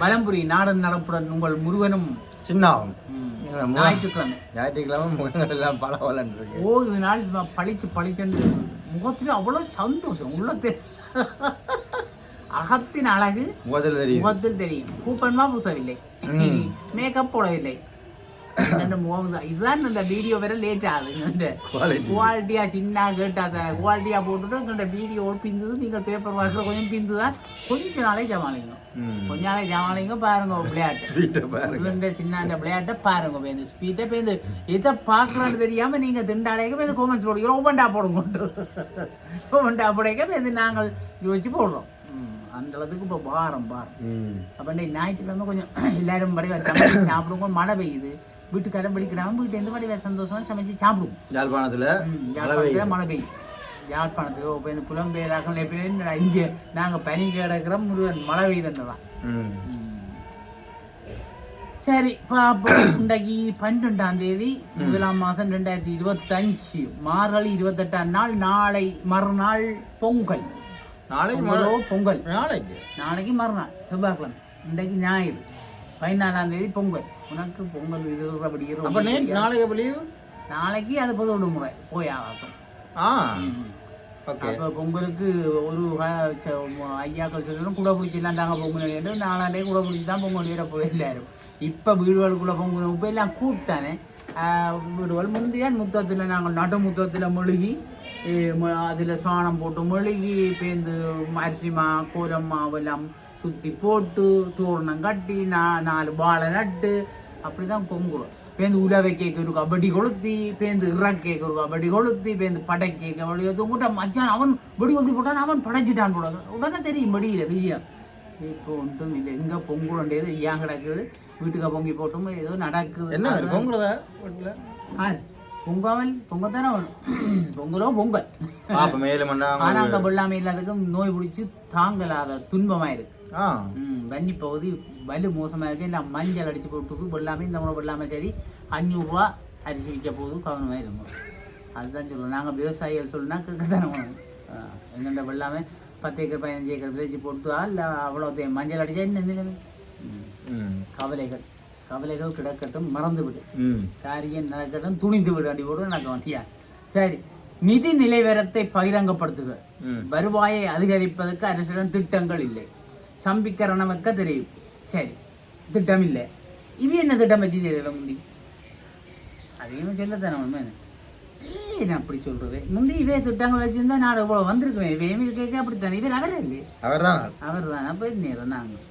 வலம்புரி நாடன் நடப்புடன் உங்கள் முருகனும் சின்னாவும். ஞாயிற்றுக்கிழமை. ஞாயிற்றுக்கிழமை முகங்கள் எல்லாம் பல பலன் இருக்கு. ஓய்வு நாள் சும்மா பளிச்சு பளிச்சென்று முகத்தில் அவ்வளோ சந்தோஷம். உள்ளத்தில் அகத்தின் அழகு முதல்ல தெரியும். முகத்தில் தெரியும். கூப்பன்மா பூசவில்லை. மேக்கப் போடவில்லை. இதுதான் இந்த வீடியோ வேற லேட் ஆகுது. குவாலிட்டியா சின்ன கேட்டா தானே குவாலிட்டியா போட்டுட்டு இந்த வீடியோ பிந்துது நீங்கள் பேப்பர் வாஷில் கொஞ்சம் பிந்துதான் கொஞ்ச நாளே ஜமாளிங்க. கொஞ்ச நாளே ஜமாளிங்க பாருங்க விளையாட்டு சின்ன விளையாட்டை பாருங்க பேருந்து ஸ்பீட்டை பேருந்து எதை பார்க்கலான்னு தெரியாம நீங்க திண்டாடைக்க பேருந்து கோமெண்ட்ஸ் போடுங்க ஓவன்டா போடுங்க ஓவன்டா போடைக்க பேருந்து நாங்கள் யோசிச்சு போடுறோம் அந்த அளவுக்கு இப்போ பாரம் ம். அப்போ ஞாயிற்றுக்கிழமை கொஞ்சம் எல்லாரும் படி சமைச்சு சாப்பிடுங்க மழை பெய்யுது வீட்டுக்காரன் படிக்கிறாங்க வீட்டு எந்த மாதிரி சந்தோஷமா சமைச்சு சாப்பிடுவோம் யாழ்ப்பாணத்துல மழை பெய்யும் யாழ்ப்பாணத்துக்கு இப்போ இந்த புலம்பெயராக்கள் எப்படி இங்கே நாங்கள் பனி கிடக்கிறோம் முருகன் மழை பெய்யுதுன்றதான் ம். சரி பாப்போம். இன்றைக்கு பன்னிரெண்டாம் தேதி முதலாம் மாதம் ரெண்டாயிரத்தி இருபத்தஞ்சு மார்கழி இருபத்தெட்டாம் நாள் நாளை மறுநாள் பொங்கல். நாளைக்கு பொங்கலோ பொங்கல். நாளைக்கு? நாளைக்கு மறுநாள் செவ்வாய்க்கிழமை. இன்றைக்கு ஞாயிறு. பதினாலாம் தேதி பொங்கல். உனக்கு பொங்கல் இருக்கிறபடி அப்ப நாளைக்கு அப்ப லீவு நாளைக்கு அது பொது விடுமுறை போய் ஆகும் ஆ. ஓகே. அப்போ பொங்கலுக்கு ஒரு ஐயாக்கள் சொல்லணும் கூட பிடிச்சிலாம் தாங்க பொங்கல் வேண்டும் நாலாண்டே கூட பிடிச்சி தான் பொங்கல் வீட போய் எல்லாரும். இப்போ வீடுகளுக்குள்ள பொங்கல் இப்போ எல்லாம் கூப்பிட்டானே வீடுகள் முந்தையான் முத்தத்தில் நாங்கள் நடு முத்தத்தில் மெழுகி அதில் சாணம் போட்டு மெழுகி பேருந்து அரிசி மா கோலம் மாவெல்லாம் சுற்றி போட்டு தோரணம் கட்டி நா நாலு வாழை நட்டு அப்படி தான் பொங்குறோம் பேருந்து உலவை கேட்க ஒரு கபடி கொளுத்தி பேருந்து இற கேட்க ஒரு கபடி கொளுத்தி பேருந்து படை கேட்க வழி உங்கள்கிட்ட மச்சான் அவன் வெடி கொளுத்தி போட்டான் அவன் படைச்சிட்டான் போட உடனே தெரியும் வெடியில விஷயம். இப்போ ஒன்றும் இல்லை. எங்கே பொங்குறோண்டது ஏன் கிடக்குது? வீட்டுக்கு பொங்கி போட்டும் ஏதோ நடக்குது. என்ன பொங்குறதா வீட்டுல ஆ, பொங்காமல் பொங்கத்தானே வேணும் பொங்கலோ. பொங்கல் மண்ணா ஆனாங்க வெள்ளாமை இல்லாததுக்கும் நோய் பிடிச்சி தாங்கலாத துன்பமாயிருக்கு. வன்னி பகுதி வலு மோசமாக இருக்கு. எல்லாம் மஞ்சள் அடிச்சு போட்டு வெள்ளாமை இந்த முறை வெள்ளாமை சரி. அஞ்சூறுரூவா அரிசி விற்க போகுது கவனமாக இருக்கும் அதுதான் சொல்லுவோம் நாங்கள் விவசாயிகள் சொல்லுனா கேட்க தானே வேணும் எங்கள்கிட்ட வெள்ளாமை பத்து ஏக்கர் பதினஞ்சு ஏக்கர் விதைச்சு போட்டுவா இல்லை அவ்வளோ மஞ்சள் அடிச்சா என்ன. கவலைகள். கவலைகள் கிடக்கட்டும் மறந்து விடு. காரியம் நடக்கட்டும் துணிந்து விடு அடி போடு நடக்க வண்டியா சரி. நிதி நிலைவரத்தை பகிரங்கப்படுத்துக. வருவாயை அதிகரிப்பதற்கு அரசிடம் திட்டங்கள் இல்லை. சம்பிக்கரணமக்க தெரியும். சரி திட்டம் இல்லை இவ என்ன திட்டம் வச்சு செய்த முந்தி அதையும் சொல்லத்தானே உண்மை ஏன் அப்படி சொல்றது? முந்தி இவே திட்டங்கள் வச்சிருந்தா நாடு இவ்வளோ வந்திருக்குவேன் இவையும் இருக்க அப்படித்தானே? இவர் அவரே இல்லையே? அவர்தான். அவர் தான் அப்போ நேரம் நாங்கள்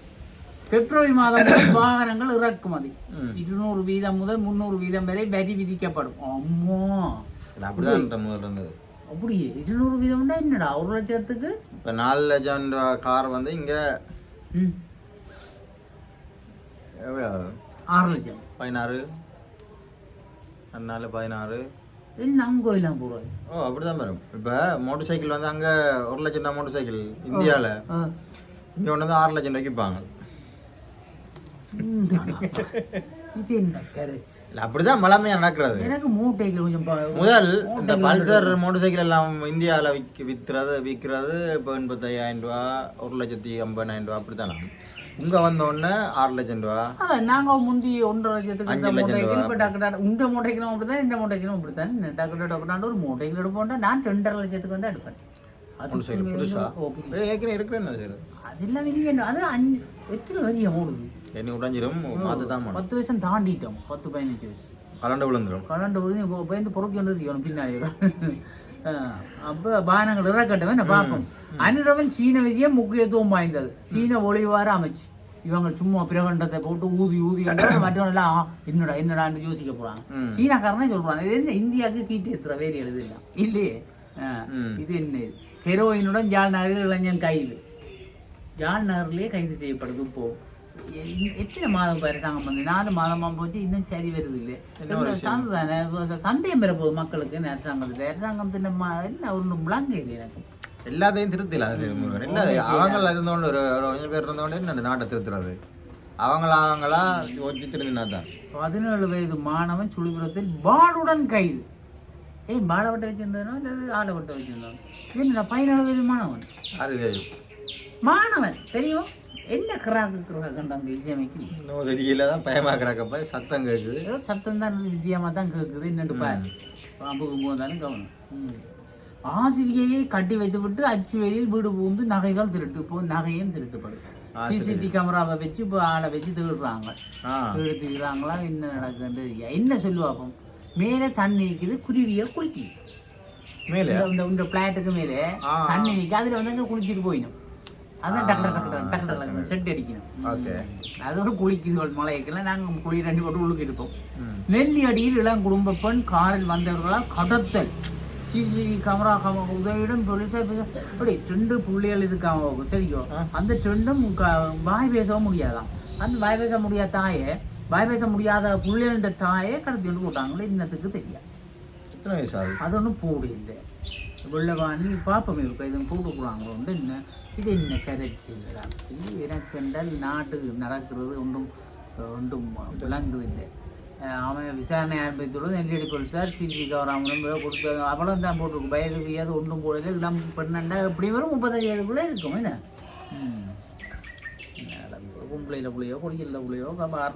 பிப்ரவரி மாதம் வாகனங்கள் இறக்குமதி. இருநூறு வீதம் முதல் முந்நூறு வீதம் வரை வரி விதிக்கப்படும். அம்மா. அப்படிதான் அப்படியே. இருநூறு வீதம்னா என்னடா? ஒரு லட்சத்துக்கு? இப்ப நாலு லட்சம் கார் வந்து இங்க? ஆறு லட்சம் பதினாறு அதனால பதினாறு ஓ அப்படிதான் வரும் இப்ப மோட்டர் சைக்கிள் வந்து அங்க ஒரு லட்சம் தான் மோட்டர் சைக்கிள் இந்தியால இங்க கொண்டு வந்து ஆறு லட்சம் ரூபாய்க்கு விற்பாங்க இது என்ன கரெக்ட் இல்ல அப்படிதான் மலாமையா நடக்கிறது. எனக்கு மூட்டைகள் கொஞ்சம் முதல் இந்த பல்சர் மோட்டர் சைக்கிள் எல்லாம் இந்தியாவில் விற்க விற்கிறது விற்கிறது இப்போ எண்பத்தையாயிரம் ரூபா ஒரு லட்சத்தி ஐம்பதாயிரம் ரூபா அப்படித்தானே? இங்கே வந்த உடனே ஆறு லட்சம் ரூபா. அதான் நாங்க முந்தி ஒன்றரை லட்சத்துக்கு அஞ்சு லட்சம் ரூபா. இப்போ டாக்டர் இந்த மூட்டைகளும் அப்படித்தான் இந்த மூட்டைகளும் அப்படித்தான். டாக்டர் டாக்டர் ஒரு மூட்டைகள் எடுப்போம்டா நான் ரெண்டரை லட்சத்துக்கு வந்து எடுப்பேன். அதுக்கு புதுசா? ஏற்கனவே இருக்கிறேன் வெளியே என்ன- அது அஞ்சு எத்தனை வரியா ஓடுது என்ன உடஞ்சிரும். மாற்ற தான் பத்து வயசு தாண்டிட்டோம். பத்து பதினஞ்சு வயசு. கலண்டு விழுந்துரும். கலண்டு விழுந்து இப்போ பயந்து பொறுக்கி வந்து இருக்கணும் பின்னாடி அப்போ பானங்கள் இறக்கட்டும் என்ன பார்ப்போம். அனுரவன் சீன விஜயம் முக்கியத்துவம் வாய்ந்தது. சீன ஒளிவார அமைச்சு. இவங்க சும்மா பிரகண்டத்தை போட்டு ஊதி ஊதி மற்றவங்களாம் என்னடா என்னடான்னு யோசிக்க போறாங்க. சீனாக்காரனே சொல்றாங்க இது என்ன இந்தியாவுக்கு கீட்டு ஏற்றுற வேறு எழுது இல்லை இல்லையே. இது என்ன இது? ஹெரோயினுடன் ஜால் நகரில் இளைஞன் கைது. யாழ் நகர்லயே கைது செய்யப்படுது. இப்போ எத்தனை மாதம் அரசாங்கம் வந்து நாலு மாதமா போச்சு இன்னும் சரி வருது இல்லை என்ன? சந்தை தானே? சந்தேகம் பெற போகுது மக்களுக்கு அரசாங்கத்துல. அரசாங்கத்தின் மா- என்ன ஒன்று இல்லை எனக்கு. எல்லாத்தையும் திருத்தல அது இல்ல அவங்கள இருந்தவங்க ஒரு கொஞ்சம் பேர் இருந்தவங்க என்ன நாட்டை திருத்துறது? அவங்களா அவங்களா யோசிச்சு திருந்தினா தான். பதினேழு வயது மாணவன் சுழிபுரத்தில் வாளுடன் கைது. ஏய் வாழை வட்ட வச்சிருந்தானோ இல்லை ஆளை வட்ட வச்சிருந்தானோ இது என்ன பதினேழு வயது மாணவன்? மாணவன் தெரியும்? என்ன கிராக்கு கிராக்குன்னு அங்கே இசையமைக்கு இன்னும் தெரியல தான் பயமா கிடக்கப்ப சத்தம் கேட்குது ஏதோ சத்தம் தான் வித்தியாம தான் கேட்குது என்னட்டு பாரு. பாம்புக்கு போதாலும் கவனம். ஆசிரியையை கட்டி வைத்து விட்டு அச்சுவேலியில் வீடு புகுந்து நகைகள் திருட்டு. இப்போ நகையும் திருட்டுப்படுது சிசிடி கேமராவை வச்சு இப்போ ஆளை வச்சு திருடுறாங்க. ஆ. திருடுறாங்களா என்ன தெரியாது. என்ன சொல்லுவாப்போம் மேலே தண்ணி இருக்குது குருவியை குளிக்குது. மேலே? இந்த- இந்த பிளாட்டுக்கு மேலே. தண்ணி நிற்க அதில் வந்து அங்கே குளிச்சுட்டு போயிடும். அதான் டக்கு டக்கு டக்கு செட் அடிக்கணும். ஓகே. அதோட குளிக்குது மலைக்கெல்லாம் நாங்கள் குளி ரெண்டு போட்டு உள்ளுக்கு இருப்போம். நெல்லி அடியில் இளம் குடும்ப பெண் காரில் வந்தவர்களால் கடத்தல். சிசிடிவி கேமரா கம உதவியுடன் போலீஸார் பேச- அப்படி ரெண்டு புள்ளிகள் இருக்காங்க சரியோ அந்த ரெண்டும் வாய் பேசவும் முடியாதாம். அந்த வாய் பேச முடியாத தாயை வாய் பேச முடியாத புள்ளிகளின் தாயை கடத்தி கொண்டு போட்டாங்களே இன்னத்துக்கு தெரியாது. அது ஒன்றும் போடு இல்லை வெள்ளவாணி பாப்பம் இருக்கும் இது போட்டுக்கிறாங்களோ வந்து என்ன இது என்ன கரைச்சில்லடா இது எனக்கு என்றால் நாட்டு நடக்கிறது ஒன்றும் ஒன்றும் அஹ் அவன் விசாரணை ஆரம்பித்துள்ளது நெல்லடி போலீஸார் சிசி கவராமலும் கொடுத்து அவ்வளோ தான் போட்டிருக்கு. வயதுக்கு ஏது ஒன்றும் போடல. இளம் பெண்ணண்டா எப்படி வரும் முப்பத்தஞ்சு வயதுக்குள்ளே இருக்கும். என்ன? ம். பொம்பளையில் புள்ளையோ குடிக்கல புள்ளையோ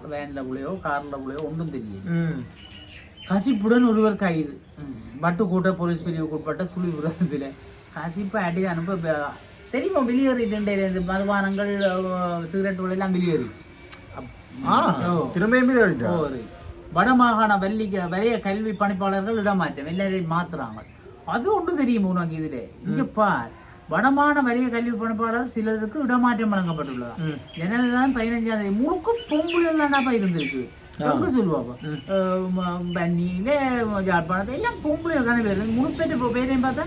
வேனில் புள்ளையோ காரில் புள்ளையோ ஒன்றும் தெரியல. ம். கசிப்புடன் ஒருவர் கைது. வட்டுக்கோட்டை போலீஸ் பிரிவுக்கு உட்பட்ட சுழிபுரத்தில் கசிப்பை அடி அனுப்ப தெரியுமா வெளியேறிட்டு இந்த மதுபானங்கள் சிகரெட்டுகள் எல்லாம் வெளியேறிச்சு. திரும்பியுமே வரட்டா ஒரு வடமாகாண வள்ளி வரைய கல்வி பணிப்பாளர்கள் இடமாற்றம் எல்லாரையும் மாத்துறாங்க. அது ஒன்று தெரியும் உனக்கு இதுல? இங்க பார் வடமான வலிய கல்வி பணிப்பாளர் சிலருக்கு இடமாற்றம் வழங்கப்பட்டுள்ளதா. ஜனவரி தான் பதினஞ்சாம் தேதி முழுக்க பொம்புகள் தானாப்பா இருந்திருக்கு. எங்க சொல்லுவாப்பா? பன்னியில யாழ்ப்பாணத்தை எல்லாம் பொம்புகள் தானே பேர். முழு பேர் பேரையும் பார்த்தா?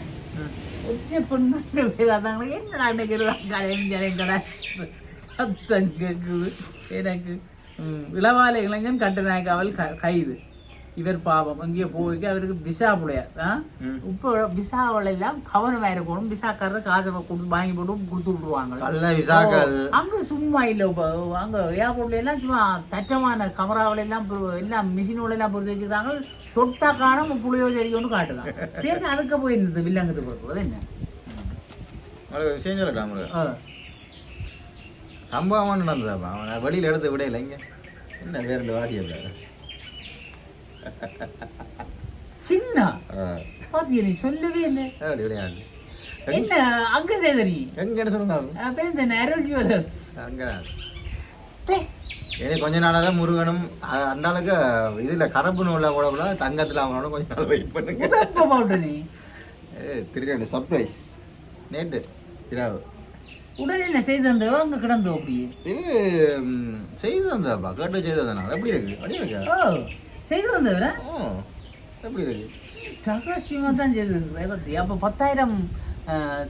ஒற்றை பொண்ணு பேர் அதாங்க என்ன கடை சத்தம் கேட்குது எனக்கு இளவாலை இளைஞன் கட்டுநாயக்காவல் க கைது இவர் பாவம் அங்கேயே போய் அவருக்கு விசா புலையார் ஆ. இப்போ விசாவில் எல்லாம் கவனமாக இருக்கணும் விசாக்காரர் காசை கொடுத்து வாங்கி போட்டு கொடுத்து விசாக்கள் அங்க சும்மா இல்ல இப்போ அங்க ஏர்போர்ட்ல எல்லாம் சும்மா தட்டமான கமராவில எல்லாம் எல்லாம் மிஷினோட எல்லாம் பொறுத்து வச்சுக்கிறாங்க தொட்டா காணாம புளியோ செடி ஒன்று காட்டுதான். பேருக்கு அதுக்கு போய் இருந்தது வில்லங்கத்து பொறுப்பு அது என்ன? விஷயம் சொல்லட்டா. சம்பவம் நடந்ததாப்பா. அவனை வெளியில் எடுத்து விடையில இங்க. என்ன வேற ரெண்டு வாசி இருந்தாரு சின்ன பாத்தியா நீ சொல்லவே இல்லை. விளையாடு என்ன அங்க செய்த நீ? எங்கன்னு சொல்லுங்க இந்த நேரல் ஜுவல்லர்ஸ்? அங்க எனக்கு கொஞ்ச நாளாக முருகனும் அந்த அளவுக்கு இதுல கரப்பு நூலில் கூட கூட தங்கத்துல அவனோட கொஞ்ச நாள் வெயிட் பண்ணுங்க. நீ திருட்டு சர்ப்ரைஸ் நேற்று இரவு. உடனே என்ன செய்து தந்தவோ அங்க கிடந்தோ அப்படியே இது செய்து வந்தாப்பா கேட்டு செய்து வந்தானா எப்படி இருக்கு? அப்படியே இருக்கா? ஓ செய்து தந்தவரா ஓ எப்படி இருக்கு? ரகசியமா தான் செய்தது ரேவதி அப்ப பத்தாயிரம்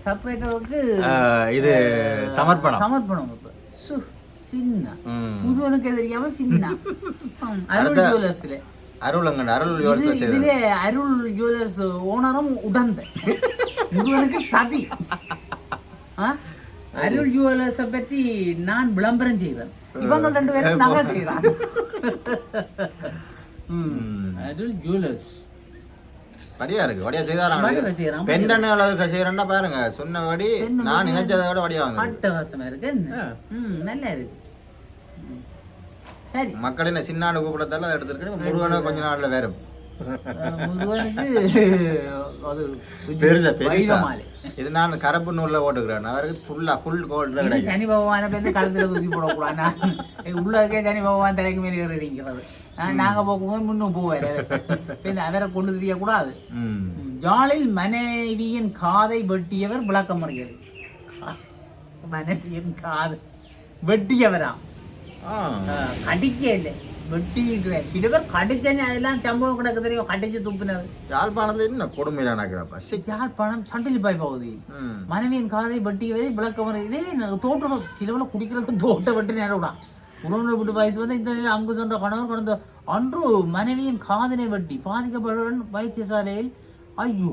செப்பரேட்டருக்கு இது சமர்ப்பணம். சமர்ப்பணம் இப்ப சு. சின்ன. ம். முதுவனுக்கு தெரியாம சின்ன. அருள் ஜுவல்லர்ஸ்ல அருள் அருள் செய்தது. இதுல அருள் ஜுவல்லர்ஸ் ஓனரும் உடந்த. முதுவனுக்கு சதி. ஆ? அருள் ஜுவல்லர்ஸை பற்றி நான் விளம்பரம் செய்தேன் இவங்க ரெண்டு பேரும் நகை. அருள் ஜுவல்லர்ஸ் வடியா இருக்கு வடியா செய்தாராம் பெண்ணெண்ண அளவுக்கு செய்யறேன்னா பாருங்க. சொன்னபடி நான் நினைச்சதை விட வடியா வந்து அட்டகாசமா இருக்கு நல்லா இருக்கு. சரி. மக்கள் என்ன சின்னாடு கூப்பிடத்தால அதை எடுத்துருக்கு முருகனை கொஞ்ச நாள்ல வேற. இது நான் கரப்பு நூல்ல ஓட்டுக்கிறேன் அவருக்கு ஃபுல்லா ஃபுல் கோல்டு கிடைக்கும். சனி பகவானை பேருந்து கழுத்துல தூக்கி போடக்கூடாது. உள்ள இருக்கே சனி பகவான் தலைக்கு மேலே ஏறி நிற்கிறது நாங்க போகும்போது முன்னும் போவார் அவரை கொண்டு தெரியக்கூடாது. ம். ம். யாழில் மனைவியின் காதை வெட்டியவர் விளக்கம் மறியது மனைவியின் காது வெட்டியவரா? கடிக்க இல்லை. வெட்டிக்கிறேன் சில பேர் கடிச்சேன்னு அதெல்லாம் சம்பவம் கிடக்கு தெரியும்? கடிச்சு துப்புனது. யாழ்ப்பாணத்துல என்ன கொடுமையில நடக்குதாப்பா சரி யாழ்ப்பாணம் சண்டிலி பாய் போகுது மனைவியின் காதை வெட்டி வரை. விளக்கம் இதே தோட்டம் சிலவில் குடிக்கிறது தோட்ட வெட்டி நேரம்டா உணவு விட்டு பாய்த்து வந்து இந்த அங்கு சென்ற கணவர் கடந்த அன்று மனைவியின் காதினை வெட்டி பாதிக்கப்பட்டவன் வைத்தியசாலையில் ஐயோ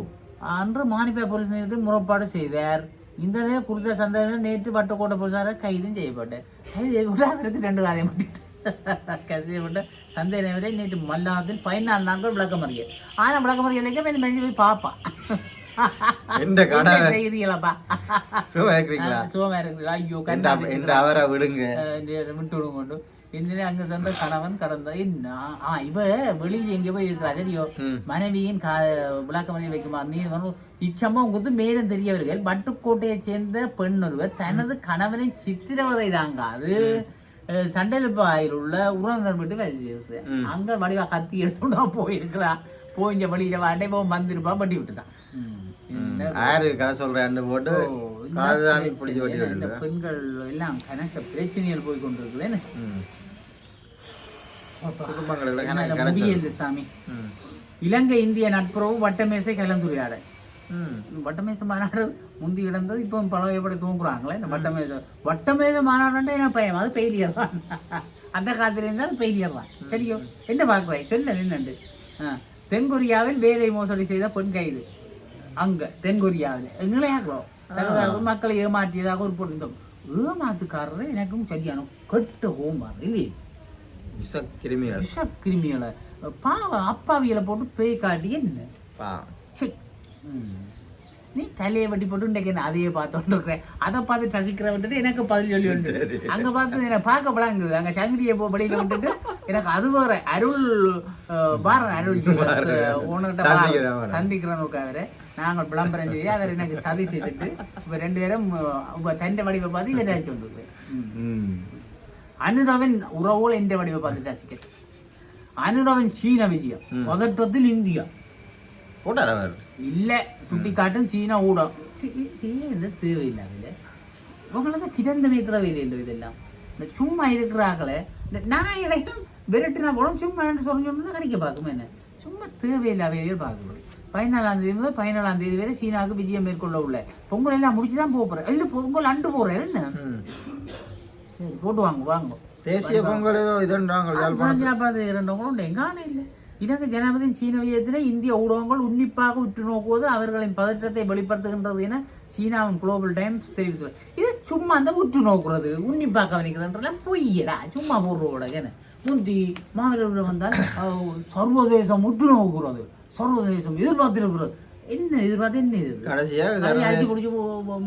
அன்று மானிப்பா போலீஸ் நிலையத்தில் முறைப்பாடு செய்தார். இந்த நிலையில் குறித்த சந்தேகம் நேற்று வட்டக்கோட்டை போலீசாரால் கைதும் செய்யப்பட்டார் கைது செய்யப்பட்டு அவருக்கு ரெண்டு காதை வெட்டிட்டு கைது செய்யப்பட்ட சந்தேக விட நேற்று மல்லாத்தில் பதினாலு நாட்கள் விளக்கமறியல் ஆனால் விளக்கமறியலுக்கு இந்த மெஞ்சு போய் பாப்பா எந்த கடை செய்திகளப்பா. சும்மா இருக்கிறீங்களா? சுகமா இருக்கிறீங்களா? ஐயோ கண்டா என்ற அவரை விடுங்க. விட்டு விடும் கொண்டு. இந்த அங்க சென்ற கணவன் கடந்த ஆ இவ வெளியில் எங்க போய் இருக்கிறா தெரிയോ ம். மனைவியின் கா விளக்க மனைவி வைக்குமா? நீ வந்து இச்சம்பவம் குறித்து மேலும் தெரியவர்கள். வட்டுக்கோட்டையைச் சேர்ந்த பெண் ஒருவர் தனது கணவனை சித்திரவதைதாங்க அது சண்டலிப்பாயில் உள்ள உறவினர் வீட்டு வேலை செய்யுது ம். அங்க வடிவா கத்தி எடுத்துட்டா போயிருக்கிறா போய் இங்க வெளியில வாண்டே போ வந்திருப்பா ம். ம். யாரு கதை சொல்றேன்னு போட்டு இந்த வட்டி பெண்கள் எல்லாம் கணக்க பிரச்சனைகள் போய் கொண்டிருக்குதுன்னு சாமி. இலங்கை இந்திய நட்புறவு வட்டமேசை கலந்துரையாடல். வட்டமேசை மாநாடு முந்தி இடந்தது இப்போ பழவையப்படி தூங்குறாங்களே. இந்த வட்டமேசை வட்டமேசை மாநாடுன்றே என்ன பையன்? அது பெயிலியர் தான். அந்த காலத்துல இருந்தால் அது பெயிலியர் தான். சரியோ? என்ன பார்க்குறேன் சொல்ல ஆ. தென்கொரியாவில் வேலை மோசடி செய்த பெண் கைது. அங்க தென்கொரியாவில். எங்களையாங்களோ தனதாக மக்களை ஏமாற்றியதாக ஒரு பொருள் ஏமாத்துக்காரர் எனக்கும் சரியான கெட்ட ஹோமார் இல்லையே? விஷ கிருமிகள் பாவம் அப்பாவிகளை போட்டு பேய் காட்டி என்ன. நீ தலையை வெட்டி போட்டு இன்றைக்கு நான் அதையே பார்த்துட்டு இருக்கிறேன் அதை பார்த்து ரசிக்கிற விட்டுட்டு எனக்கு பதில் சொல்லி வந்து அங்க பார்த்து என்னை பார்க்க படாங்குது அங்க சங்கிலியை போ வெளியில விட்டுட்டு எனக்கு அது வேற. அருள் பாரன் அருள் அவரை. சந்திக்கிறேன்னு உட்காரு நாங்கள் விளம்பரம் செய்து அவர் எனக்கு சதி செய்துட்டு இப்ப ரெண்டு பேரும் தண்டை வடிவை பார்த்து இவரை சொல்லுது ம். அனுரவன் உறவோல் என்ற வடிவை பார்த்து ரசிக்க? அனுரவன் சீன விஜயம். பதற்றத்தில் இந்தியா. போட்டார் அவர்? இல்ல சுட்டி காட்டும் சீனா ஊடம். சி, இ- இது என்ன தேவையில்லை அதுல? இவங்களது கிடந்த மேத்திரவே இல்லை இதெல்லாம்? இந்த சும்மா இருக்கிறாங்களே. இந்த நாயடையும் விரட்டுனா போடும் சும்மா என்று சொல்லி சொன்னா கிடைக்க பார்க்குமே என்ன? சும்மா தேவையில்லை அவையில் பார்க்கணும் பதினாலாம் தேதி முதல் பதினாலாம் தேதி வரை சீனாவுக்கு விஜயம் மேற்கொள்ள உள்ள. பொங்கல் எல்லாம் முடிச்சு தான் போக போறேன். இல்லை பொங்கல் அண்டு போறேன் என்ன. சரி போட்டு வாங்க வாங்க. தேசிய பொங்கல் ஏதோ இதுன்றாங்க இரண்டவங்களும் எங்கான இல்லை. இலங்கை ஜனாதிபதியின் சீன விஜயத்தில் இந்திய ஊடகங்கள் உன்னிப்பாக உற்று நோக்குவது அவர்களின் பதற்றத்தை வெளிப்படுத்துகின்றது என சீனாவின் குளோபல் டைம்ஸ் தெரிவித்துள்ளது. இது சும்மா அந்த உற்று நோக்குறது உன்னிப்பாக கவனிக்கிறதுன்றலாம் பொய்யடா சும்மா போடுறோட என்ன? முந்தி மாவட்ட வந்தால் சர்வதேசம் உற்று நோக்குறது சர்வதேசம் எதிர்பார்த்திருக்கிறது. என்ன எதிர்பார்த்து என்ன இது? கடைசியா அதை சர்வதேச அடிச்சு பிடிச்சி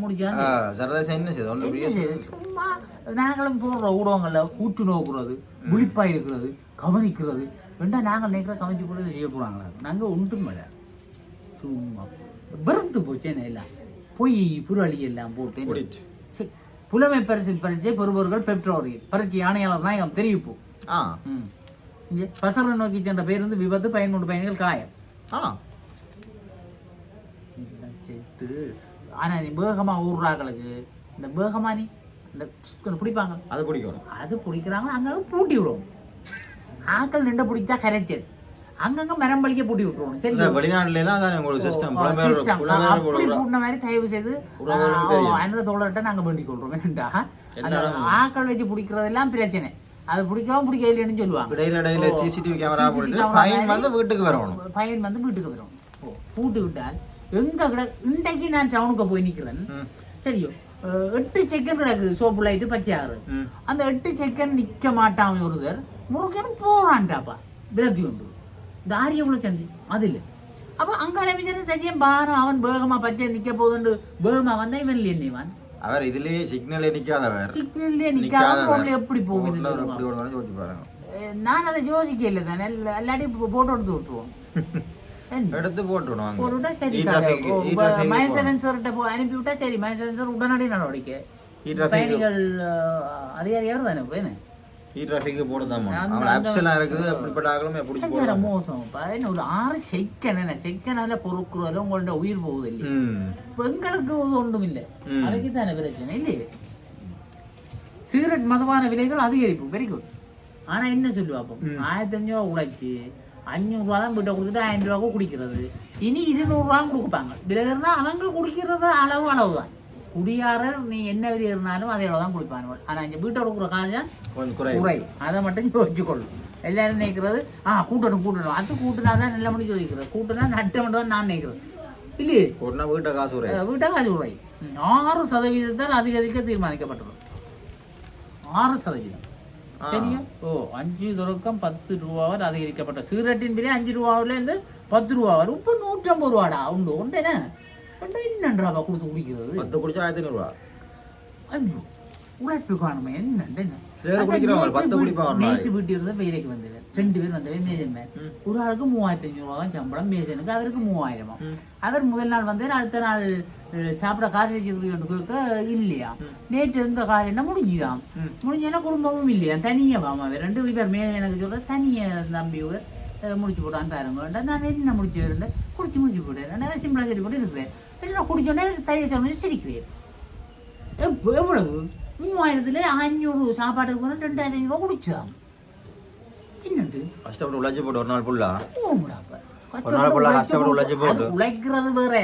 முடிச்சாங்க ஆ, சர்வதேசம் என்ன செய்யுது? சும்மா நாங்களும் போடுற ஊடகங்கள்ல ஊற்று நோக்குறது விழிப்பா இருக்கிறது கவனிக்கிறது ரெண்டா நாங்கள் நினைக்கிற கவனிச்சு கூட இதை செய்ய போறாங்களா? நாங்க ஒன்றும் இல்லை. சும்மா வெறுத்து போச்சு எல்லாம்? பொய் புரளி எல்லாம் போட்டு. சரி. புலமை பரிசு பரீட்சை பெறுபவர்கள் பெற்றோர்கள் பரீட்சை ஆணையாளர் நாயகம் தெரிவிப்பு. ஆ. ம். பசரை நோக்கி சென்ற பேருந்து விபத்து பயன்மூன்று பயணிகள் காயம். ஆ. எல்லாம் செத்து ஆனா நீ வேகமா ஊர்றாங்களுக்கு இந்த வேகமா நீ இந்த பிடிப்பாங்க. அது பிடிக்கணும். அது பிடிக்கிறாங்க அங்கே பூட்டி விடுவோம் ஆக்கள் நின்று பிடிச்சா கரைச்சல் அங்கங்க மரம் பலிக்க பூட்டி விட்டுருவோம். சரி வெளிநாட்டுல எல்லாம் அதான் உங்களுக்கு சிஸ்டம் சிஸ்டம் அப்படி பூட்டின மாதிரி தயவு செய்து. அந்த தோழர்கிட்ட நாங்க வேண்டிக் கொள்றோம். என்னண்டா ஆக்கள் வச்சு பிடிக்கிறதெல்லாம் பிரச்சனை. அது பிடிக்கவும் பிடிக்க இல்லைன்னு சொல்லுவாங்க. இடையில இடையில. சிசிடிவி கேமரா போட்டு ஃபைன் வந்து வீட்டுக்கு வரணும். பையன் வந்து வீட்டுக்கு வரும் பூட்டி விட்டால் எங்க கிட இன்றைக்கு நான் டவுனுக்கு போய் நிக்கிறேன். சரியோ? எட்டு செகண்ட் கிடக்குது சோப்பு லைட்டு பச்சை ஆறு. ம். அந்த எட்டு செகண்ட் நிக்க மாட்டான் ஒருத்தர். அப்போ அங்கே ரவிச்சந்திரன் தஜியம் பாரம் அவன் வேகமா பச்சை நிக்க போதுண்டு வேகமா வந்தா இவன் இல்லையேவான் அவர் இதுலயே சிக்னலே நிக்காதவர் சிக்னல்லே நிக்காத பொருள் எப்படி போகுது ரோட்ல ஒரு தெரியுமா? எப்படி ஓடுவான்னு யோசிச்சு பாருங்க அஹ், நான் அதை யோசிக்க இல்லை தானே இல்லாட்டி போட்டோ எடுத்து போட்டுவிடுவாங்க போட்டுவிட்டா சரி E traffic, E traffic மயசரன் சார்கிட்ட போ அனுப்பி விட்டா சரி மயசரன் சார் உடனடி நடவடிக்கை. பயணிகள் அஹ், அதிகாரியார் தானே போய் அந்த- அவங்க ஆப்ஸ் எல்லாம் இருக்குது அப்படிப்பட்ட ஆகலும் சரியான போடுறாங்க? மோசம். பதின ஒரு ஆறு செக்கன் என்ன? செக்கனால பொறுக்குறதுல உங்கள்ட்ட உயிர் போகுது இப்ப எங்களுக்கு ஒன்றும் இல்லை. அதுக்கு தானே பிரச்சனை இல்லையே? சிகரெட் மதமான விலைகள் அதிகரிப்பு வெரி குட் ஆனா என்ன சொல்லுவா அப்போ? ஆயிரத்தி அஞ்சூறுவா உழைச்சி அஞ்சூறுவா தான் வீட்டை கொடுத்துட்டு ஆயிரம் ரூபாய்க்கு குடிக்கிறது. இனி இருநூறுவா கொடுப்பாங்க. அவங்க குடிக்கிறது அளவு அளவு தான் குடியாரர் நீ என்ன வெளியே இருந்தாலும் அதே தான் குடிப்பாங்க ஆனா இங்க வீட்டை கொடுக்குற காசு கொஞ்சம் குறை. அதை மட்டும் யோசிச்சுக்கொள்ளும் எல்லாரும் நினைக்கிறது ஆ கூட்டணும் கூட்டணும். அது கூட்டினா தான் நல்ல மணி யோசிக்கிறது. கூட்டினா நட்ட மட்டும் தான் நான் நினைக்கிறது. இல்லையே? நாள் வீட்டை காசு குறை. வீட்டை காசு ம், ஆறு சதவீதத்தால் அதிகரிக்க தீர்மானிக்கப்பட்டுள்ளது ஆறு சதவீதம். தெரியும்? ஓ அஞ்சு தொடக்கம் பத்து ரூபாவில் அதிகரிக்கப்பட்ட. சிகரெட்டின் விலை அஞ்சு ரூபாவில இருந்து பத்து ரூபா இப்போ நூற்றம்பது ரூபாடா? உண்டு உண்டு என்ன? என்னன்றாப்பா கொடுத்து குடிக்கிறது பத்து குடிச்சா ஆயிரத்தி ஐயோ உழைப்பு காணுமே என்னண்டு என்ன நேற்று வீட்டு- இருந்தா வேலைக்கு வந்தது ரெண்டு பேர் வந்தவே மேஜன் மேன் ம். ஒரு ஆளுக்கு மூவாயிரத்தி அஞ்சூறு ரூபா சம்பளம் மேஜனுக்கு அவருக்கு மூவாயிரமா. அவர் முதல் நாள் வந்தார் அடுத்த நாள் சாப்பிட காசு வச்சுக்கிறீங்க கேட்க இல்லையா நேற்று இருந்த காசு என்ன முடிஞ்சுதான். முடிஞ்சேன்னா குடும்பமும் இல்லையா தனியா வாமா ரெண்டு பேர் மேஜன் எனக்கு சொல்ற தனியா நம்பி முடிச்சு போட்டான் பாருங்க நான் என்ன முடிச்சு இருந்தேன் குடிச்சு முடிச்சு போட்டேன் நான் சிம்பிளா சரி போட்டு இருக்கிறேன் என்ன குடிச்சோன்னே தலையை சொன்னேன் சிரிக்கிறேன் எவ்வ- எவ்வளவு மூவாயிரத்துல அஞ்சூறு சாப்பாட்டுக்கு போனால் ரெண்டாயிரத்தி ஐநூறுவா குடிச்சான் என்னண்டு கஷ்டப்பட்டு உழைச்சி போட்டு ஒரு நாள் ஃபுல்லா. உழைக்கிறது வேற.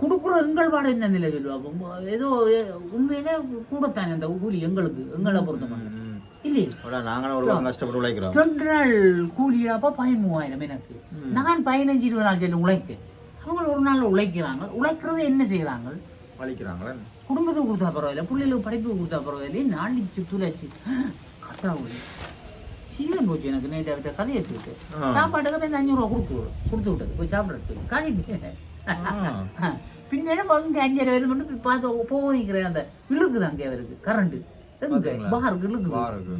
குடுக்குற எங்கள் பாடு என்ன நிலை சொல்லுவாங்க ஏதோ உண்மையிலே கூடத்தானே அந்த கூலி எங்களுக்கு எங்களை பொறுத்த மட்டும் நாங்களும் ரெண்டு நாள் கூலியாப்பா பதிமூவாயிரம் எனக்கு. நான் பதினஞ்சு இருபது நாள் செல்லு உழைக்க அவங்க ஒரு நாள் உழைக்கிறாங்க. உழைக்கிறது என்ன செய்யறாங்க வலிக்கிறாங்களே குடும்பத்துக்கு கொடுத்தா பரவாயில்ல பிள்ளைகளுக்கு படிப்புக்கு கொடுத்தா பரவாயில்ல நாளைக்கு துளைச்சு கடவுள் சீவன் போச்சு எனக்கு நைட் அவர்கிட்ட கதையை கேட்டு. ஆ. சாப்பாட்டுக்கு போய் இந்த அஞ்சூறு ரூபா கொடுத்து. கொடுத்து விட்டது. போய் சாப்பிட்றது கதை. பின்னாடி அங்கே அஞ்சரை வயது மட்டும் பார்த்து போகிறேன் அந்த இழுக்குது அங்கே அவருக்கு. கரண்ட். எங்க? பாருக்கு இழுக்குது பாருக்கு.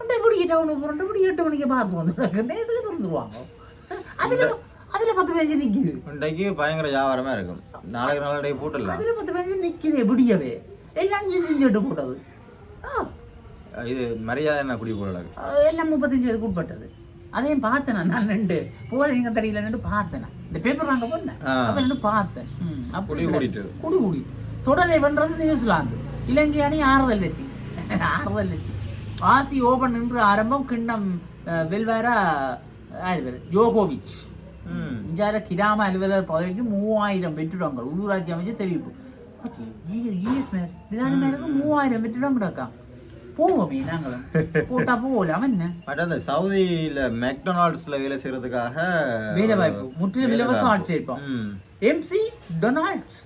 அந்த இப்படி டவுனுக்கு போகிறோம் இப்படி எட்டு மணிக்கு பார்த்து வந்து நேரத்துக்கு திறந்துருவாங்க. அதுல அதுல பத்து பேர் நிக்குது. இன்றைக்கு பயங்கர வியாபாரமா இருக்கும். நாளைக்கு நாளை பூட்டல அதுல பத்து பேர் நிக்குது விடியவே. எல்லாம் செஞ்சு செஞ்சுட்டு போட்டது. ஆ, இது மரியாதை என்ன குடி போடல எல்லாம் முப்பத்தஞ்சு வயதுக்கு உட்பட்டது அதையும் பார்த்தேன் நான். ரெண்டு போல எங்க தடியில நின்று பார்த்தேன். இந்த பேப்பர் வாங்க போனேன். அப்ப நின்று பார்த்தேன். அப்படி குடி கூடிட்டு. குடி குடி தொடரை வென்றது நியூசிலாந்து. இலங்கை அணி ஆறுதல் வெற்றி. ஆறுதல் வெற்றி. ஆசி ஓபன் நின்று ஆரம்பம் கிண்ணம் வெல்வாரா யார் பேர் யோகோவிச் ம். இந்தியால கிராம அலுவலர் பதவிக்கு மூவாயிரம் வெற்றிடங்கள் உள்ளூராட்சி அமைச்சு தெரிவிப்பு. ஜிஎஸ் மேயர், விதான மேயருக்கு மூவாயிரம் வெற்றிடம் கிடக்காம் போவோமே நாங்களும் போட்டா போகலாம் என்ன? பட் அந்த சவுதியில மெக்டொனால்ட்ஸ்ல வேலை செய்யறதுக்காக வேலை வாய்ப்பு. முற்றிலும் வேலை இலவச வாய்ப்பு. ஆட்சேர்ப்பம் ம். MC Donald's.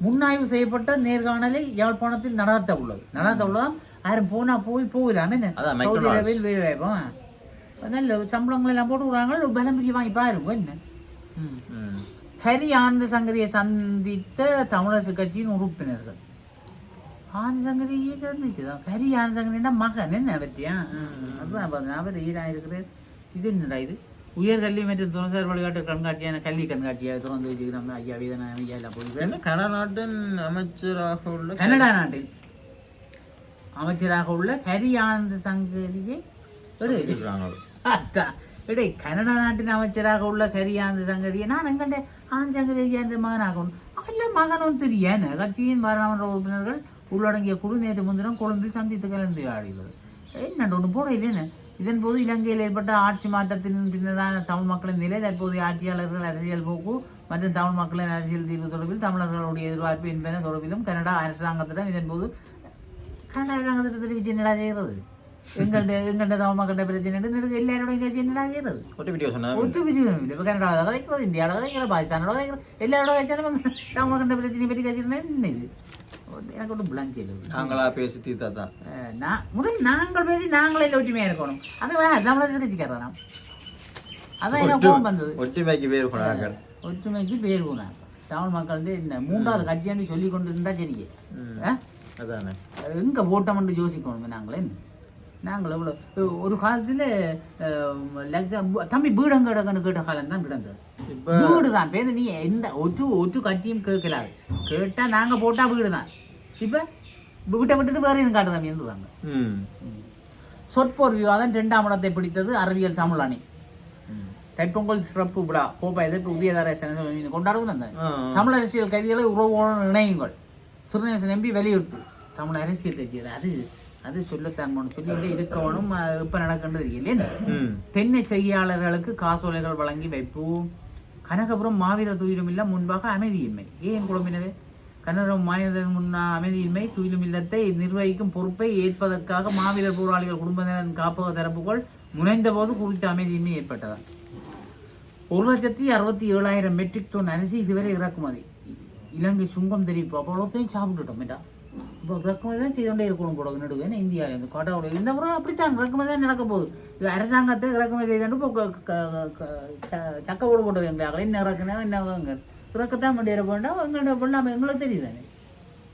முன்னாய்வு செய்யப்பட்ட நேர்காணலை யாழ்ப்பாணத்தில் நடாத்த உள்ளது நடாத்த உள்ளதாம் யாரும் போனா போய் போகலாம் என்ன? சவுதி. அரேபியில் வேலை வாய்ப்போம் நல்ல சம்பளங்கள் எல்லாம் போட்டு விடுறாங்க பலம் பிரிச்சு வாங்கி பாருங்க என்ன. ஹரி ஆனந்த சங்கரியை சந்தித்த தமிழரசு கட்சியின் உறுப்பினர்கள் ஆனந்த சங்கரியை சந்திச்சுதான் ஹரி ஆனந்த சங்கரின்னா மகன் என்ன பற்றியா அதுதான் பார்த்தேன் அவர் ஈராக இருக்கிறார் இது என்னடா இது உயர்கல்வி மற்றும் துணைசார் வழிகாட்டு கண்காட்சியான கல்வி கண்காட்சியாக திறந்து வச்சுக்கிறோம் ஐயா வீதன ஐயா எல்லாம் போயிருக்கிறேன் என்ன கனடா நாட்டின் அமைச்சராக உள்ள கனடா நாட்டில் அமைச்சராக உள்ள ஹரி ஆனந்த சங்கரியை ஒரு இருக்கிறாங்க அதான். எடே கனடா நாட்டின் அமைச்சராக உள்ள கரியாந்த சங்கதியை நான் எங்கண்ட ஆனந்த சங்கரி என்ற மகனாகணும் அல்ல மகனும் தெரியானே கட்சியின் பாராளுமன்ற உறுப்பினர்கள் உள்ளடங்கிய குழு நேற்று முன்தினம் கொழும்பில் சந்தித்து கலந்துரையாடியுள்ளது என்னண்டு ஒன்று போட இல்லைன்னு இதன் போது இலங்கையில் ஏற்பட்ட ஆட்சி மாற்றத்தின் பின்னரான தமிழ் மக்களின் நிலை தற்போதைய ஆட்சியாளர்கள் அரசியல் போக்கு மற்றும் தமிழ் மக்களின் அரசியல் தீர்வு தொடர்பில் தமிழர்களுடைய எதிர்பார்ப்பு என்பன தொடர்பிலும் கனடா அரசாங்கத்திடம் இதன்போது கனடா அரசாங்கத்திட்ட தெரிவித்து என்னடா செய்கிறது? எங்கள்கிட்ட எங்கள்கிட்ட தமிழ் மக்கள்கிட்ட பிரச்சனை நெடுக்கு எல்லாரோடையும் கட்சி என்னடா செய்கிறது ஒட்டு சொன்னா ஒற்று விஜயம் இல்லை இப்போ கனடாவில் கதைக்கிறது இந்தியாவில் கதைக்கிற பாகிஸ்தானோட கதைக்கிற எல்லாரோட கட்சியாலும் தமிழ் மக்கள்கிட்ட பிரச்சனை பற்றி கட்சினா என்ன இது எனக்கு ஒன்றும் பிளாங்க் எழுது நாங்களா பேசி தீர்த்தா தான் நான் முதல் நாங்கள் பேசி நாங்களே ஒற்றுமையாக இருக்கணும் அது வே தமிழரசு கட்சிக்காரன் அதான் எனக்கு கோபம் வந்தது ஒற்றுமைக்கு வேறு போனாங்க ஒற்றுமைக்கு பேர் போனாங்க தமிழ் மக்கள் என்ன மூன்றாவது கட்சியாண்டு சொல்லி கொண்டு இருந்தா. ஆ? அதானே எங்க போட்டோம்னு யோசிக்கணும் நாங்களே நாங்கள் எவ்வளோ ஒரு காலத்தில் லட்சம் தம்பி வீடங்க கிடக்குன்னு கேட்ட காலம் தான் கிடந்தது. வீடு தான் பேருந்து நீ எந்த ஒற்று ஒற்று கட்சியும் கேட்கலாது. கேட்டால் நாங்கள் போட்டால் வீடு தான் இப்போ வீட்டை விட்டுட்டு வேற எதுவும் காட்டு தம்பி இருந்துறாங்க ம். சொற்போர் விவாதம் இரண்டாம் இடத்தை பிடித்தது அறிவியல் தமிழ் அணி. தைப்பொங்கல் சிறப்பு விழா கோப்பா எதற்கு உதயதார கொண்டாடுவது. தமிழ் அரசியல் கைதிகளை உறவோடு இணையுங்கள். சிறுநேசன் எம்பி வலியுறுத்து தமிழ் அரசியல் கட்சிகள் அது அது சொல்லத்தான் போகணும். அஹ் இப்ப நடக்கின்றது இல்லையா? தென்னை செய்யாளர்களுக்கு காசோலைகள் வழங்கி வைப்போம். கனகபுரம் மாவீர துயிலுமில்ல முன்பாக அமைதியின்மை. ஏன் குழம்பினவே கனகபுரம் மாவீரர் முன்னா அமைதியின்மை துயிலும் இல்லத்தை நிர்வகிக்கும் பொறுப்பை ஏற்பதற்காக மாவீரர் போராளிகள் குடும்பத்தினரின் காப்பக தரப்புகள் முனைந்த போது குறித்த அமைதியின்மை ஏற்பட்டதா ஒரு லட்சத்தி அறுபத்தி ஏழாயிரம் மெட்ரிக் டன் அரிசி இதுவரை இறக்குமதி. இலங்கை சுங்கம் தெரிவிப்பு. அவ்வளோத்தையும் சாப்பிட்டுட்டோம் மேட்டா இப்போ இறக்குமதி தான் செய்து கொண்டே இருக்கணும் போட நடுவே. இந்தியாவில் இந்த கடவுளை இந்த முறை அப்படித்தான் இறக்குமதி தான் நடக்க போகுது. இது அரசாங்கத்தை இறக்குமதி செய்தாண்டு இப்போ சக்க ஓடு போட்டு எங்களாக என்ன இறக்குனா என்ன இறங்க இறக்கத்தான் வேண்டிய வேண்டாம் எங்களோட வெள்ளாமை எங்களுக்கு தெரியுதானே?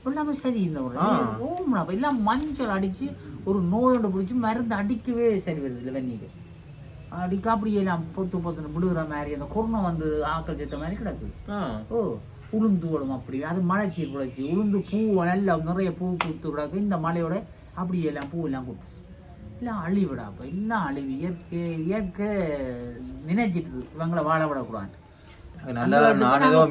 வெள்ளாமை சரி இந்த. ஓம்னா அப்போ எல்லாம் மஞ்சள் அடித்து ஒரு நோய் ஒன்று பிடிச்சி மருந்து அடிக்கவே சரி வருது இல்லை வெந்நீர் அடிக்க அப்படியே எல்லாம் பொத்து பொத்துன்னு விடுகிற மாதிரி அந்த கொரோனா வந்து ஆக்கள் செத்த மாதிரி கிடக்குது. ஓ. உளுந்து வளம் அப்படி. அது மலைச்சீர் குழைச்சி உளுந்து பூ நல்ல நிறைய பூ பூத்து கிடக்கு. இந்த மலையோட அப்படியே எல்லாம் பூ எல்லாம் கொட்டு. எல்லாம் அழிவிடா அப்போ. எல்லாம் அழிவு. இயற்கை இயற்கை நினைச்சிட்டு இவங்களை வாழ விடக்கூடாது.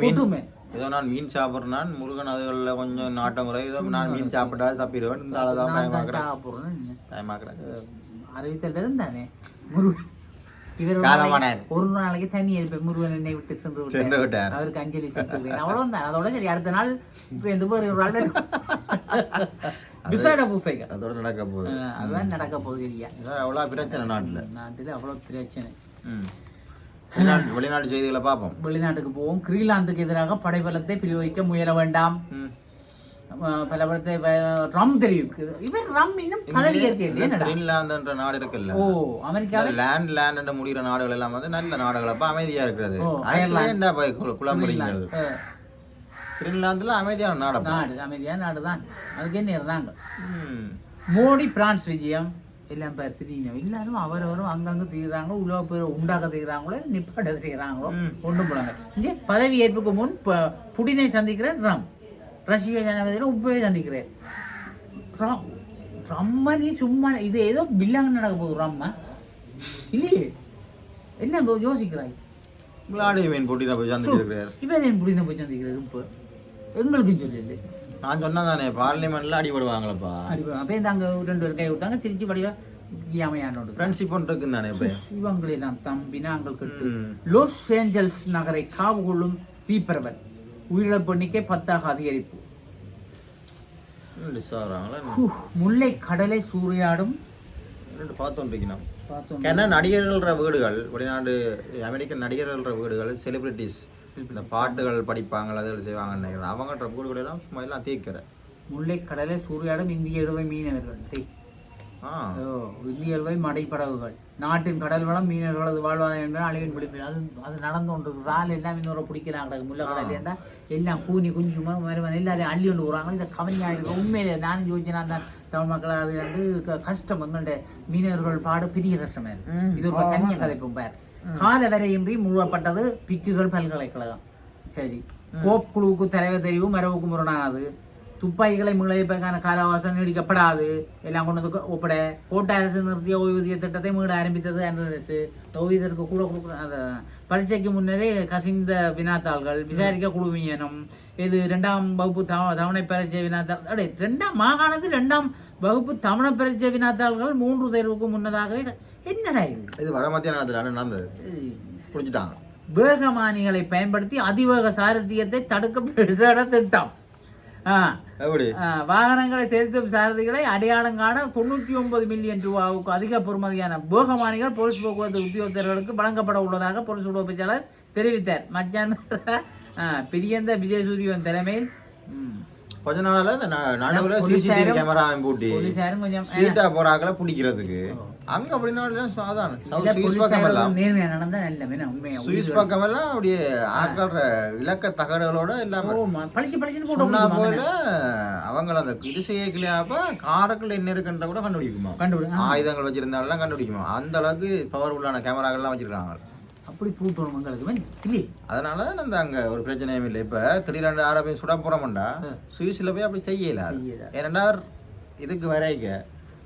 கூட்டுமே. ஏதோ நான் மீன் சாப்பிட்றேன் முருகன் அதுகளில் கொஞ்சம் நாட்டம் குறை ஏதோ நான் மீன் சாப்பிட்டா தப்பிடுவேன். இந்த ஆளை தான் பயமாக்குறேன். சாப்பிட்றேன் அறிவித்தல் இருந்தானே? முருகன் ஒரு. நாளைக்கு- எழுப்ப முருகன் என்னை விட்டு சென்று சென்று விட்டார். அவருக்கு அஞ்சலி செலுத்துகிறேன். அவ்வளவுதான் அதோட சரி அடுத்த நாள் பேர் ஒரு நாள்? விசேட பூசைகள். அதோட நடக்க போகுது. அதுதான் நடக்க போகுது இல்லையா? எவ்வளோ பிரச்சனை நாட்டில். நாட்டில் அவ்வளோ பிரச்சனை. வெளிநாட்டு செய்திகளை பார்ப்போம். வெளிநாட்டுக்கு போவோம். கிரீலாந்துக்கு எதிராக படைபலத்தை பிரயோகிக்க முயல வேண்டாம். வ- ரம் தெரிவிக்குது. இவர் ரம் இன்னும் பதவி? கிரீன்லாந்துன்ற நாடு இருக்குல்ல. ஓ அமெரிக்காவில்? லேண்ட் லேண்ட் முடிகிற நாடுகள் எல்லாம் வந்து நல்ல நாடுகள். அப்ப அமைதியா இருக்கிறது. என்ன போய் கு- குழம்புறீங்கள் அஹ் கிரீன்லாந்துல அமைதியான நாடப்பா. நாடு அமைதியான நாடு தான் அதுக்கு என்ன இருந்தாங்க. மோடி பிரான்ஸ் விஜயம். எல்லாம் பேர் தெரியும் எல்லாரும் அவரவரும் அங்கங்க தீர்றாங்களோ உலக பேர் உண்டாக்க தீர்றாங்களோ நிப்பாட்ட தீர்றாங்களோ ஒன்றும் போடாங்க இங்கே பதவி ஏற்புக்கு முன் புடினை சந்திக்கிற ட்ரம் ரஷ்ய ஜனாதிபதியில் உப்பவே சந்திக்கிறேன். ட்ரம்ம நீ சும்மா இது ஏதோ பில்லாங்க நடக்க போகுது ரம்மா இல்லையே? என்ன யோசிக்கிறாய்? விளாடியமீன் போட்டியில போய் சந்திச்சிருக்கிறார். இவர் ஏன் புடினை போய் சந்திக்கிறாரு இப்போ எங்களுக்கும் சொல்லல நான் சொன்னா தானே பார்லிமெண்ட்ல அடிபடுவாங்களப்பா. அடி அப்போ அங்கே ரெண்டு பேரும் கை விட்டாங்க சிரிச்சு படிவா யாமையானோடு ஃப்ரெண்ட்ஷிப் ஒன்று இருக்குன்னு தானே இப்ப? இவங்களெல்லாம் தம்பி நாங்கள் கட்டு. லாஸ் ஏஞ்சல்ஸ் நகரை காவு கொள்ளும் தீப்பரவல் உயிரிழப்பு எண்ணிக்கை பத்தாக அதிகரிப்பு. முல்லை கடலை சூறையாடும். பார்த்தோம் ஏன்னா நடிகர்கள்ற வீடுகள் வெளிநாடு அமெரிக்கன் நடிகர்கள்ற வீடுகள் செலிபிரிட்டிஸ் இந்த பாட்டுகள் படிப்பாங்க அதுகள் செய்வாங்கன்னு நினைக்கிறேன். அவங்கன்ற வீடுகள் எல்லாம் சும்மா எல்லாம் தீர்க்கிற முல்லை கடலை சூறையாடும் இந்திய இழுவை மீனவர்கள். இழுவை மடைப்படகுகள். நாட்டின் கடல் வளம் மீனவர்களது வாழ்வாதாரம் என்ற அழிவின் பிடிப்பில் அது அது நடந்து கொண்டு இறால் எல்லாம் இன்னொரு பிடிக்கிறாங்க. கிடக்கு முல்லை கடல் ஏண்டா எல்லாம் கூனி குஞ்சுமா மருவன் எல்லாத்தையும் அள்ளி கொண்டு போகிறாங்க இந்த கவனியாக உண்மையிலே நானும் யோசிச்சேன். தான் தமிழ் மக்கள் அது வந்து கஷ்டம் எங்கள்ட மீனவர்கள் பாடு பெரிய கஷ்டமே. இது ஒரு தனியாக கதைப்போம் பார். கால வரையின்றி மூடப்பட்டது பிக்குகள் பல்கலைக்கழகம். சரி. கோப் குழுவுக்கு தலைவர் தெரிவு மரபுக்கு முரணானது. துப்பாக்கிகளை மீளவைப்பதற்கான கால அவகாசம் நீடிக்கப்படாது. எல்லாம் கொண்டு வந்து ஒப்பட. கோட்ட அரசு நிறுத்திய ஓய்வூதிய திட்டத்தை மீள ஆரம்பித்தது அந்த அரசு ஓய்வூதியருக்கு கூட அந்த பரீட்சைக்கு முன்னரே கசிந்த வினாத்தாள்கள் விசாரிக்க குழுவியனம் இது ரெண்டாம் வகுப்பு தவ தவணை பரீட்சை வினாத்தாள் அடே ரெண்டாம் மாகாணத்தில் ரெண்டாம் வகுப்பு தவணை பரீட்சை வினாத்தாள்கள் மூன்று தேர்வுக்கு முன்னதாகவே என்னடா இது? இது வட மத்திய நேரத்தில் நடந்தது. இது பிடிச்சிட்டாங்க வேகமானிகளை பயன்படுத்தி அதிவேக சாரதியத்தை தடுக்க திட்டம். வாகனங்களை செலுத்தும் சாரதிகளை அடையாளம் காண தொண்ணூற்றி ஒன்பது மில்லியன் ரூபாவுக்கு அதிக பெறுமதியான வேகமானிகள் போலீஸ் போக்குவரத்து உத்தியோகத்தர்களுக்கு வழங்கப்பட உள்ளதாக போலீஸ் உடற்பயிற்சியாளர் தெரிவித்தார். மத்தியான ஆ, பிரியந்த விஜயசூரியன் தலைமையில் கொஞ்ச நாளால இந்த நடுவுல சிசிடிவி கேமரா பூட்டி ஸ்ட்ரீட்டா போறாக்களை பிடிக்கிறதுக்கு. அங்க அப்படின்னா சாதாரண இல்ல, சவுத் சுவிஸ் பக்கம் போலீஸாரும் எல்லாம். நேர்மையா நடந்தா நல்ல வேணும், உண்மையா சுவிஸ் பக்கம் எல்லாம் அப்படியே ஆட்கள் இலக்க தகடுகளோட இல்லாம ஓ, ம- பளிச்சு பளிச்சுன்னு போட்டு சொன்னா கொடுக்குமா, போல அவங்கள அந்த இது செய்யக்கலையாப்ப காரக்குள்ள என்ன இருக்குன்ற கூட கண்டுபிடிக்குமா. ஆயுதங்கள் வச்சிருந்தாலும் கண்டுபிடிக்குமா? அந்த அளவுக்கு பவர்ஃபுல்லான கேமராக்கள்லாம் வச்சிருக்காங்க. அப்படி பூத்தணும் எங்களுக்கு வேணும். இல்லையே? அதனால தான் அந்த அங்க ஒரு பிரச்சனையும் இல்லை. இப்ப திடீரெண்டு ஆரம்பி சுட போறோம்டா சுவிஸ்ல போய் அப்படி செய்யல செய்யல. ஏனண்டா வரைக்க வரைக்க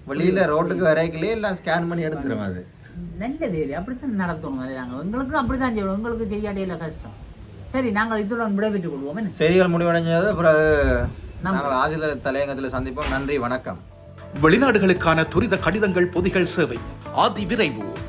வெளியில ரோட்டுக்கு வரைக்கலே எல்லாம் ஸ்கேன் பண்ணி எடுத்துரும் அது. நல்ல வேலை. அப்படித்தான் நடத்தணும் நாங்கள் எங்களுக்கும் அப்படித்தான் செய்யணும் எங்களுக்கு செய்யாடையில கஷ்டம். சரி நாங்கள் இத்துடன் விடைபெற்றுக் கொள்வோம்? செய்திகள் முடிவடைஞ்சது. பிறகு நாங்கள் ஆசிரியர் தலையங்கத்தில் சந்திப்போம். நன்றி வணக்கம். வெளிநாடுகளுக்கான துரித கடிதங்கள் பொதிகள் சேவை. அதி விரைவு.